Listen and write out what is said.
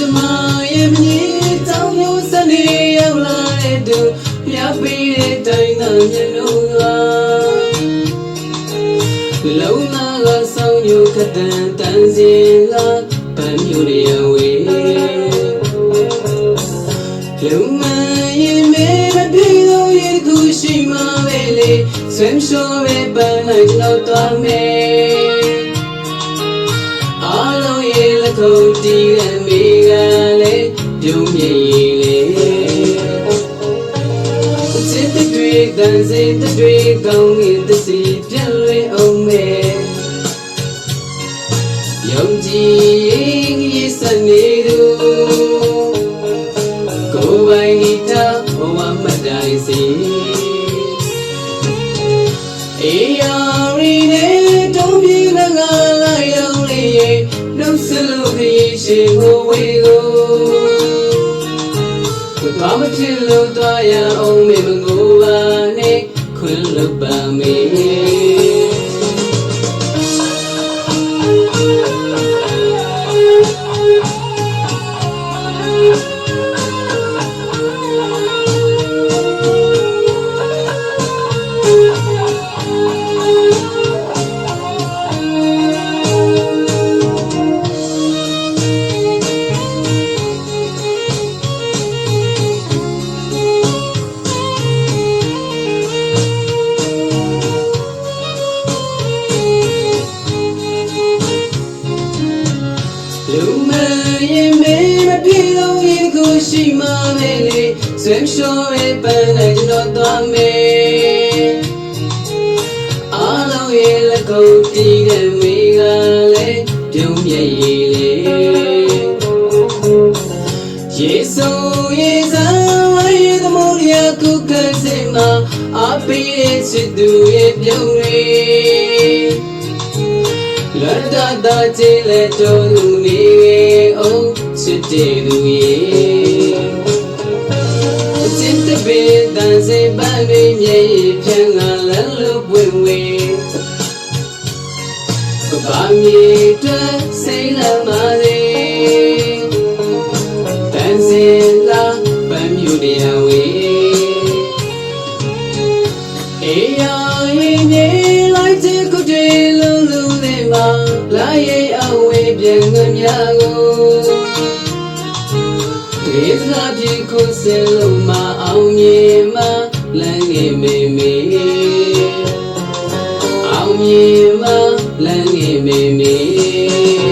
ကျမရဲ့မြည်တောင်းလို့စနေရောက်လာတဲ့သူမြပ်ပြီးတဲ့တိုင်းသာမျက်နှာကလုံနာကဆောင်ယူခတန်တန်စီလာပန်းယူရဝေလုံမရင်မဲမပြေလို့ရခုရှိမှပဲလေဆွမ်းလျှော်ပဲပန်းလိုက်တော့သွားမယ် ရဲ့လက်ခုပ်တီးတဲ့မိကလေးပြုံးမြည်လေးစစ်တတွေတန်စေတတွေကောင်းငင်သစီပြန့်လွင်အောင်မဲ့ယုံကြည်ရင်ရေးစနေ နှုတ်ဆက်လို့ခရီးရှိကိုဝေကိုဘာမဖြစ်လို့တော့ရအောင်မေမငိုပါနဲ့ခွင်လို့ပါမေလူ ရင်မေမပြေလို့ရင်ခုရှိမှပဲလေဆွမ်းလျှော်ပဲပန်းလိုက်တော့သွားမယ်အားလုံးရဲ့လက်ကုပ်တီးတဲ့မိကလည်းပြုံးမြည်ရည်လေယေဆုယေဇာဝေသမုဒိယကုကစေမအပိရဲ့စိတ်သူရဲ့ပြုံးလေး လတ်တတချေလက်တော်လူနေအောင်ချစ်တဲ့လူရဲ့အချစ်တပေတန်စေပန်းတွေမြေဖြန်းလာလန်းလို့ပွင့်ဝေကဘာမြေတွေ့စိတ်လမ်းပါလေတန်စေလာပန်းမြူတရား လာရဲ့အဝေးပြန်ငများကိုဒေသပြေခုစဲလုံးမအောင်မြင်မလမ်းငယ်မေမေအောင်မြင်မလမ်းငယ်မေမေ